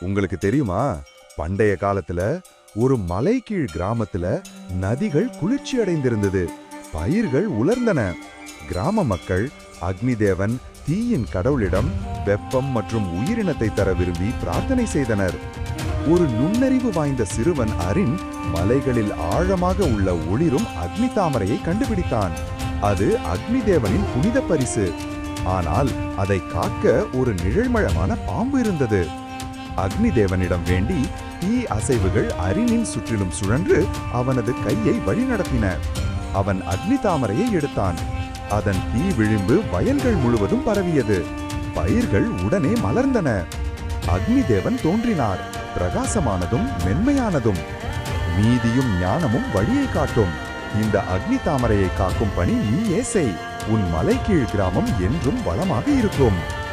உங்களுக்கு தெரியுமா? பண்டைய காலத்துல ஒரு மலைக்கீழ் கிராமத்துல நதிகள் குளிர்ச்சி அடைந்திருந்தது. பயிர்கள் உலர்ந்தன. கிராம மக்கள் அக்னிதேவன் தீயின் கடவுளிடம் வெப்பம் மற்றும் உயிரினத்தை தர விரும்பி பிரார்த்தனை செய்தனர். ஒரு நுண்ணறிவு வாய்ந்த சிறுவன் அரின் மலைகளில் ஆழமாக உள்ள ஒளிரும் அக்னி தாமரையை கண்டுபிடித்தான். அது அக்னிதேவனின் புனித பரிசு. ஆனால் அதை காக்க ஒரு நிழல்மழமான பாம்பு இருந்தது. அக்னிதேவனிடம் வேண்டி தீ அசைவுகள் அரினின் சுற்றிலும் சுழன்று அவனது கையை வழிநடத்தின. அவன் அக்னி தாமரையை எடுத்தான். அதன் தீ விளிம்பு வயல்கள் முழுவதும் பரவியது. பயிர்கள் உடனே மலர்ந்தன. அக்னிதேவன் தோன்றினார். பிரகாசமானதும் மென்மையானதும். நீதியும் ஞானமும் வழியை காட்டும். இந்த அக்னி தாமரையை காக்கும் பணி நீயே செய். உன் மலைக்கீழ் கிராமம் என்றும் வளமாக இருக்கும்.